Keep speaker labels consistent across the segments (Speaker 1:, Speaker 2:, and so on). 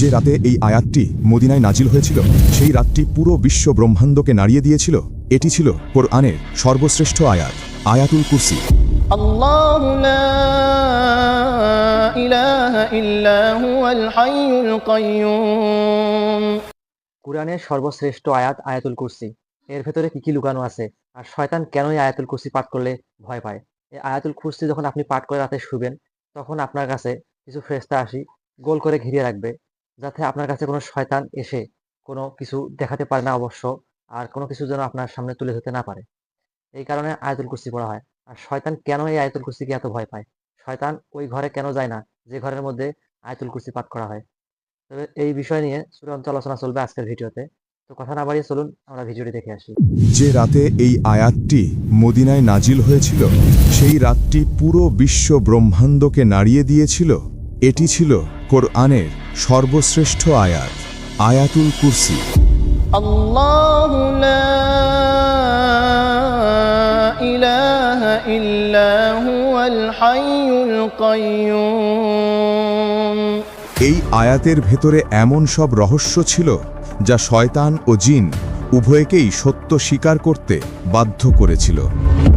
Speaker 1: যে রাতে এই আয়াতটি মদিনায় নাজিল হয়েছিল সেই রাতটি পুরো বিশ্ব ব্রহ্মাণ্ডকে নাড়িয়ে দিয়েছিল এটি ছিল কোরআনের সর্বশ্রেষ্ঠ আয়াত আয়াতুল কুরসি।
Speaker 2: কোরআনের সর্বশ্রেষ্ঠ আয়াত আয়াতুল কুরসি। এর ভেতরে কি কি লুকানো আছে? আর শয়তান কেনই আয়াতুল কুরসি পাঠ করলে ভয় পায়? এই আয়াতুল কুরসি যখন আপনি পাঠ করে রাতে শুবেন তখন আপনার কাছে কিছু ফেরেস্তা আসি গোল করে ঘিরিয়ে রাখবে। যাতে আপনার কাছে কোনো শয়তান এসে কোনো কিছু দেখাতে পারে না অবশ্য, আর কোনো কিছু যেন আপনার সামনে তুলে ধরতে না পারে। এই কারণে আয়তুল কুরসি পড়া হয়। আর শয়তান কেন এই আয়তুল কুরসিকে এত ভয় পায়? শয়তান ওই ঘরে কেন যায় না? যে ঘরের মধ্যে আয়তুল কুরসি পাঠ করা হয়। তবে এই বিষয় নিয়ে চূড়ান্ত আলোচনা চলবে আজকের ভিডিওতে। তো কথা না বাড়িয়ে চলুন, আমরা ভিডিওটি দেখে আসি।
Speaker 1: যে রাতে এই আয়াতটি মদিনায় নাজিল হয়েছিল, সেই রাতটি পুরো বিশ্ব ব্রহ্মাণ্ডকে নাড়িয়ে দিয়েছিল। এটি ছিল কোরআনের সর্বশ্রেষ্ঠ আয়াত আয়াতুল কুরসি। এই আয়াতের ভেতরে এমন সব রহস্য ছিল যা শয়তান ও জিন উভয়কেই সত্য স্বীকার করতে বাধ্য করেছিল।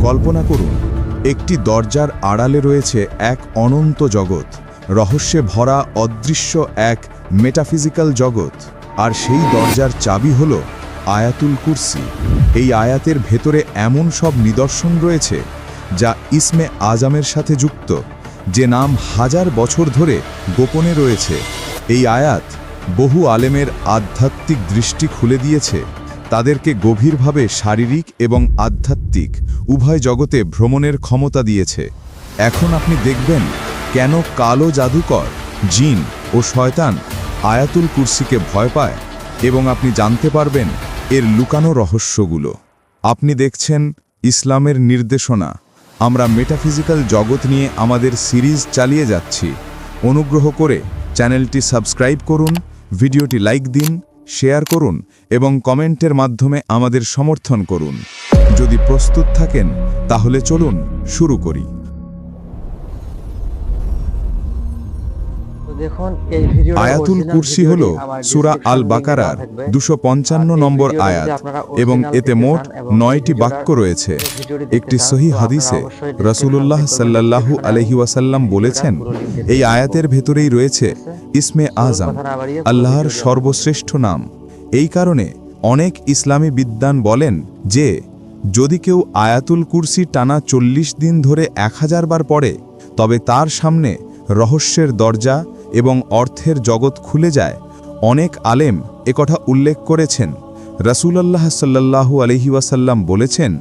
Speaker 1: কল্পনা করুন একটি দরজার আড়ালে রয়েছে এক অনন্ত জগৎ। রহস্যে ভরা অদৃশ্য এক মেটাফিজিক্যাল জগৎ। আর সেই দরজার চাবি হল আয়াতুল কুরসি। এই আয়াতের ভেতরে এমন সব নিদর্শন রয়েছে, যা ইসমে আজামের সাথে যুক্ত, যে নাম হাজার বছর ধরে গোপনে রয়েছে। এই আয়াত বহু আলেমের আধ্যাত্মিক দৃষ্টি খুলে দিয়েছে, তাদেরকে গভীরভাবে শারীরিক এবং আধ্যাত্মিক উভয় জগতে ভ্রমণের ক্ষমতা দিয়েছে। এখন আপনি দেখবেন কেন কালো জাদুকর, জিন ও শয়তান আয়াতুল কুরসিকে ভয় পায় এবং আপনি জানতে পারবেন এর লুকানো রহস্যগুলো। আপনি দেখছেন ইসলামের নির্দেশনা। আমরা মেটাফিজিক্যাল জগৎ নিয়ে আমাদের সিরিজ চালিয়ে যাচ্ছি। অনুগ্রহ করে চ্যানেলটি সাবস্ক্রাইব করুন, ভিডিওটি লাইক দিন, শেয়ার করুন এবং কমেন্টের মাধ্যমে আমাদের সমর্থন করুন। যদি প্রস্তুত থাকেন, তাহলে চলুন শুরু করি। আয়াতুল কুরসি হল সুরা আল বাকারার দুশো পঞ্চান্ন নম্বর আয়াত এবং এতে মোট নয়টি বাক্য রয়েছে। একটি সহি হাদিসে রসুল্লাহ সাল্লাল্লাহু আলহি ওয়াসাল্লাম বলেছেন এই আয়াতের ভেতরেই রয়েছে ইসমে আজম আল্লাহর সর্বশ্রেষ্ঠ নাম। এই কারণে অনেক ইসলামী বিদ্বান বলেন যে যদি কেউ আয়াতুল কুরসি টানা চল্লিশ দিন ধরে এক হাজার বার পড়ে তবে তার সামনে রহস্যের দরজা এবং অর্থের জগৎ খুলে যায়, অনেক আলেম একথা উল্লেখ করেছেন। রাসূলুল্লাহ সাল্লাল্লাহু আলহি বলেছেন,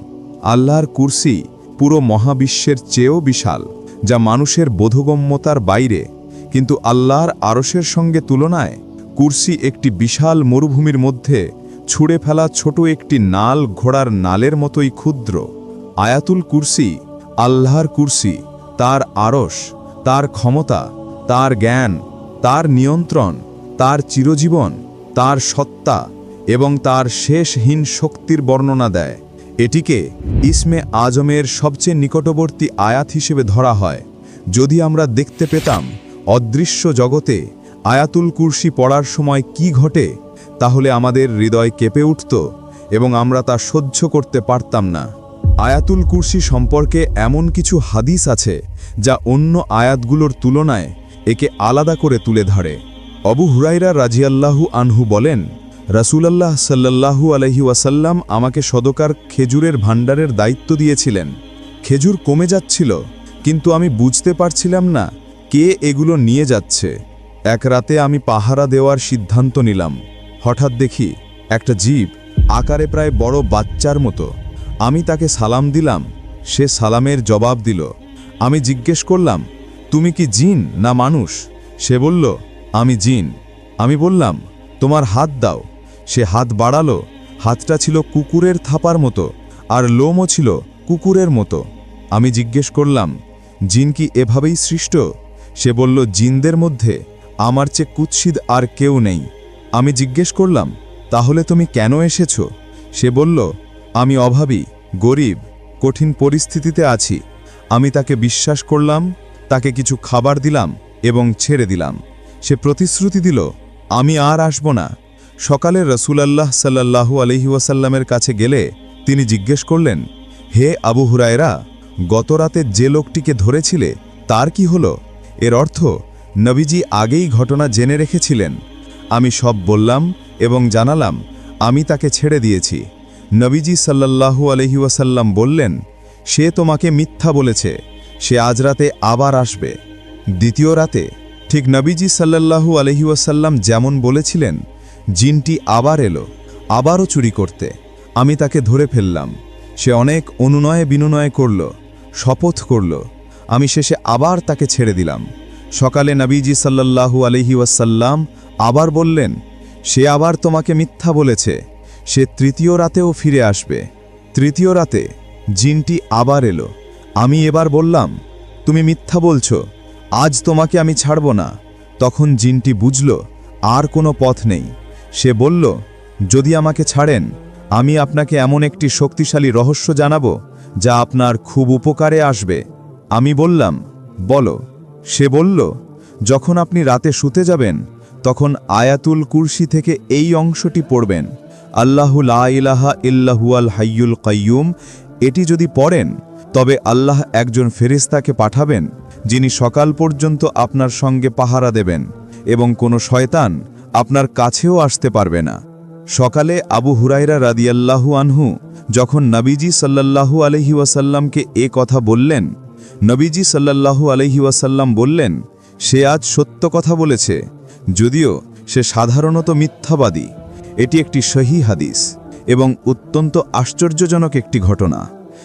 Speaker 1: আল্লাহর কুরসি পুরো মহাবিশ্বের চেয়েও বিশাল, যা মানুষের বোধগম্যতার বাইরে। কিন্তু আল্লাহর আরশের সঙ্গে তুলনায় কুরসি একটি বিশাল মরুভূমির মধ্যে ছুঁড়ে ফেলা ছোট একটি নাল ঘোড়ার নালের মতোই ক্ষুদ্র। আয়াতুল কুরসি আল্লাহর কুরসি, তার আরশ, তার ক্ষমতা তার জ্ঞান, তার নিয়ন্ত্রণ, তার চিরজীবন, তার সত্তা এবং তার শেষহীন শক্তির বর্ণনা দেয়। এটিকে ইসমে আজমের সবচেয়ে নিকটবর্তী আয়াত হিসেবে ধরা হয়। যদি আমরা দেখতে পেতাম অদৃশ্য জগতে আয়াতুল কুরসি পড়ার সময় কি ঘটে, তাহলে আমাদের হৃদয় কেঁপে উঠত এবং আমরা তা সহ্য করতে পারতাম না। আয়াতুল কুরসি সম্পর্কে এমন কিছু হাদিস আছে যা অন্য আয়াতগুলোর তুলনায় একে আলাদা করে তুলে ধরে। অবু হুরাইরা রাজিয়াল্লাহু আনহু বলেন, রাসূলাল্লাহ সাল্লাল্লাহু আলহি ওয়াসাল্লাম আমাকে সদকার খেজুরের ভাণ্ডারের দায়িত্ব দিয়েছিলেন। খেজুর কমে যাচ্ছিল, কিন্তু আমি বুঝতে পারছিলাম না কে এগুলো নিয়ে যাচ্ছে। এক রাতে আমি পাহারা দেওয়ার সিদ্ধান্ত নিলাম। হঠাৎ দেখি একটা জীব আকারে প্রায় বড় বাচ্চার মতো। আমি তাকে সালাম দিলাম, সে সালামের জবাব দিল। আমি জিজ্ঞেস করলাম তুমি কি জিন না মানুষ? সে বলল, আমি জিন। আমি বললাম, তোমার হাত দাও। সে হাত বাড়ালো, হাতটা ছিল কুকুরের থাপার মতো, আর লোমও ছিল কুকুরের মতো। আমি জিজ্ঞেস করলাম, জিন কি এভাবেই সৃষ্ট? সে বলল, জিনদের মধ্যে আমার চেয়ে কুৎসিদ আর কেউ নেই। আমি জিজ্ঞেস করলাম, তাহলে তুমি কেন এসেছ? সে বলল, আমি অভাবী, গরিব, কঠিন পরিস্থিতিতে আছি। আমি তাকে বিশ্বাস করলাম তাকে কিছু খাবার দিলাম এবং ছেড়ে দিলাম। সে প্রতিশ্রুতি দিল, আমি আর আসব না। সকালে রসুলাল্লাহ সাল্লাল্লাহু আলহি ওয়াসাল্লামের কাছে গেলে তিনি জিজ্ঞেস করলেন, হে আবু হুরায়রা গতরাতে যে লোকটিকে ধরেছিলে, তার কি হলো? এর অর্থ, নবীজি আগেই ঘটনা জেনে রেখেছিলেন। আমি সব বললাম এবং জানালাম, আমি তাকে ছেড়ে দিয়েছি। নবীজি সাল্লাল্লাহু আলহি ওয়াসাল্লাম বললেন, সে তোমাকে মিথ্যা বলেছে। সে আজ রাতে আবার আসবে। দ্বিতীয় রাতে ঠিক নবীজি সাল্লাল্লাহু আলহি ওয়াসাল্লাম যেমন বলেছিলেন, জিনটি আবার এলো, আবারও চুরি করতে। আমি তাকে ধরে ফেললাম। সে অনেক অনুনয়ে বিনুনয় করল, শপথ করল। আমি শেষে আবার তাকে ছেড়ে দিলাম। সকালে নবীজি সাল্লাল্লাহু আলহি ওয়াসাল্লাম আবার বললেন, সে আবার তোমাকে মিথ্যা বলেছে। সে তৃতীয় রাতেও ফিরে আসবে। তৃতীয় রাতে জিনটি আবার এলো। আমি এবার বললাম, তুমি মিথ্যা বলছো, আজ তোমাকে আমি ছাড়ব না। তখন জিনটি বুঝল, আর কোনো পথ নেই। সে বলল, যদি আমাকে ছাড়েন, আমি আপনাকে এমন একটি শক্তিশালী রহস্য জানাব, যা আপনার খুব উপকারে আসবে। আমি বললাম, বলো। সে বলল, যখন আপনি রাতে শুতে যাবেন, তখন আয়াতুল কুরসি থেকে এই অংশটি পড়বেন। আল্লাহু লা ইলাহা ইল্লাহুয়াল হাইয়ুল কাইয়ুম। এটি যদি পড়েন তবে আল্লাহ একজন ফেরিস্তাকে পাঠাবেন, যিনি সকাল পর্যন্ত আপনার সঙ্গে পাহারা দেবেন এবং কোনো শয়তান আপনার কাছেও আসতে পারবে না। সকালে আবু হুরাইরা রাদিয়াল্লাহু আনহু যখন নবীজি সাল্লাল্লাহু আলহি ওয়াসাল্লামকে এ কথা বললেন, নবীজি সাল্লাল্লাহু আলহি ওয়াসাল্লাম বললেন, সে আজ সত্য কথা বলেছে, যদিও সে সাধারণত মিথ্যাবাদী। এটি একটি সহি হাদিস এবং অত্যন্ত আশ্চর্যজনক একটি ঘটনা।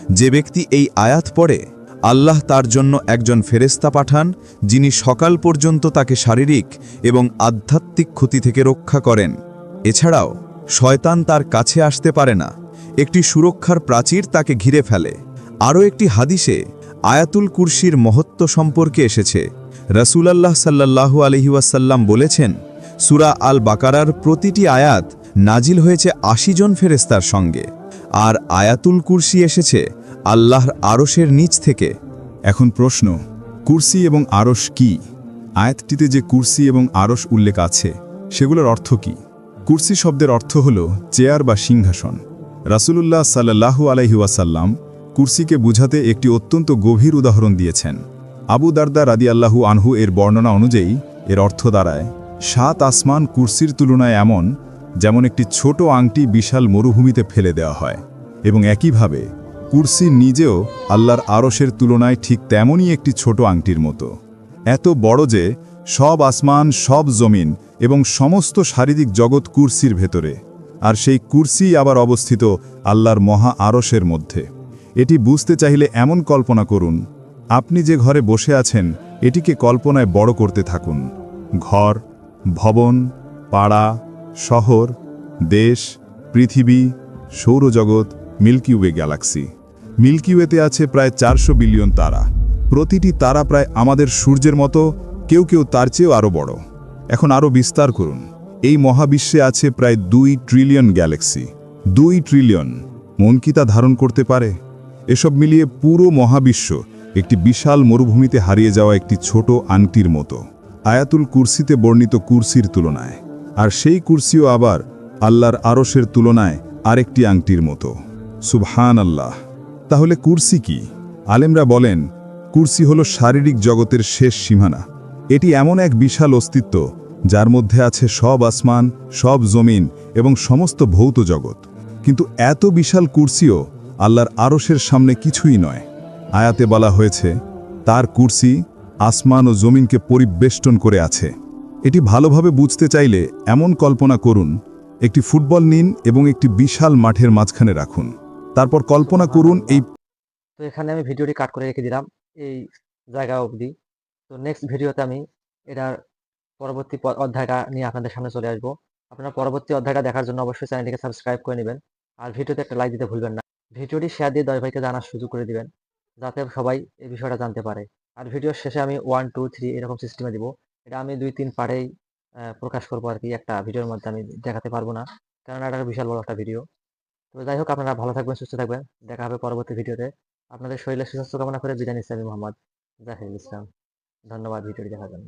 Speaker 1: যে ব্যক্তি এই আয়াত পড়ে, আল্লাহ তার জন্য একজন ফেরেস্তা পাঠান, যিনি সকাল পর্যন্ত তাকে শারীরিক এবং আধ্যাত্মিক ক্ষতি থেকে রক্ষা করেন। এছাড়াও, শয়তান তার কাছে আসতে পারে না। একটি সুরক্ষার প্রাচীর তাকে ঘিরে ফেলে। আরও একটি হাদিসে আয়াতুল কুরসির মহত্ব সম্পর্কে এসেছে। রসুলাল্লাহ সাল্লাল্লাহু আলহি ওয়াসাল্লাম বলেছেন, সুরা আল বাকারার প্রতিটি আয়াত নাজিল হয়েছে আশি জন ফেরেস্তার সঙ্গে। আর আয়াতুল কুরসি এসেছে আল্লাহর আরশের নিচ থেকে।
Speaker 3: এখন প্রশ্ন, কুরসি এবং আরস কি? আয়াতটিতে যে কুরসি এবং আরস উল্লেখ আছে, সেগুলোর অর্থ কি? কুরসি শব্দের অর্থ হল চেয়ার বা সিংহাসন। রাসূলুল্লাহ সাল্লাল্লাহু আলাইহি ওয়াসাল্লাম কুরসিকে বুঝাতে একটি অত্যন্ত গভীর উদাহরণ দিয়েছেন। আবু দারদা রাদি আল্লাহু আনহু এর বর্ণনা অনুযায়ী এর অর্থ দাঁড়ায়, সাত আসমান কুরসির তুলনায় এমন যেমন একটি ছোট আংটি বিশাল মরুভূমিতে ফেলে দেওয়া হয় এবং একইভাবে কুরসি নিজেও আল্লাহর আরশের তুলনায় ঠিক তেমনই একটি ছোট আংটির মতো। এত বড় যে সব আসমান, সব জমিন এবং সমস্ত শারীরিক জগৎ কুরসির ভেতরে, আর সেই কুরসি আবার অবস্থিত আল্লাহর মহা আরশের মধ্যে। এটি বুঝতে চাইলে এমন কল্পনা করুন, আপনি যে ঘরে বসে আছেন, এটিকে কল্পনায় বড় করতে থাকুন। ঘর, ভবন, পাড়া শহর, দেশ, পৃথিবী, সৌরজগৎ মিল্কিওয়ে গ্যালাক্সি। মিল্কিওয়েতে আছে প্রায় চারশো বিলিয়ন তারা। প্রতিটি তারা প্রায় আমাদের সূর্যের মতো, কেউ কেউ তার চেয়েও আরও বড়। এখন আরও বিস্তার করুন। এই মহাবিশ্বে আছে প্রায় দুই ট্রিলিয়ন গ্যালাক্সি। দুই ট্রিলিয়ন! মন কি তা ধারণ করতে পারে? এসব মিলিয়ে পুরো মহাবিশ্ব একটি বিশাল মরুভূমিতে হারিয়ে যাওয়া একটি ছোট আংটির মতো। আয়াতুল কুরসিতে বর্ণিত কুরসির তুলনায়। আর সেই কুরসিও আবার আল্লাহর আরশের তুলনায় আরেকটি আংটির মতো। সুবহান আল্লাহ তাহলে কুরসি কি? আলেমরা বলেন, কুরসি হল শারীরিক জগতের শেষ সীমানা। এটি এমন এক বিশাল অস্তিত্ব, যার মধ্যে আছে সব আসমান, সব জমিন এবং সমস্ত ভৌত জগৎ। কিন্তু এত বিশাল কুরসিও আল্লাহর আরশের সামনে কিছুই নয়। আয়াতে বলা হয়েছে, তার কুরসি আসমান ও জমিনকে পরিবেষ্টন করে আছে। এটি ভালোভাবে বুঝতে চাইলে এমন কল্পনা করুন, একটি ফুটবল নিন এবং একটি বিশাল মাঠের মাঝখানে রাখুন। তারপর কল্পনা করুন এই
Speaker 2: তো এখানে আমি ভিডিওটি কাট করে রেখে দিলাম, এই জায়গা অবধি। তো নেক্সট ভিডিওতে আমি এটার পরবর্তী অধ্যায়টা নিয়ে আপনাদের সামনে চলে আসব। আপনারা পরবর্তী অধ্যায়টা দেখার জন্য অবশ্যই চ্যানেলটিকে সাবস্ক্রাইব করে নেবেন। আর ভিডিওতে একটা লাইক দিতে ভুলবেন না। ভিডিওটি শেয়ার দিয়ে দয় ভাইকে জানার সুযোগ করে দিবেন, যাতে সবাই এই বিষয়টা জানতে পারে। আর ভিডিওর শেষে আমি ওয়ান টু থ্রি এরকম সিস্টেমে দিব। এটা আমি দুই তিন পার্টেই প্রকাশ করব আর কি একটা ভিডিওর মধ্যে আমি দেখাতে পারব না। কারণ এটা বিশাল বড় একটা ভিডিও। তো যাই হোক, আপনারা ভালো থাকবেন, সুস্থ থাকবেন। দেখা হবে পরবর্তী ভিডিওতে। আপনাদের শরীরের সুস্বাস্থ্য কামনা করে বিদায় আমি মোহাম্মদ জাহিরুল ইসলাম। ধন্যবাদ ভিডিওটি দেখার জন্য।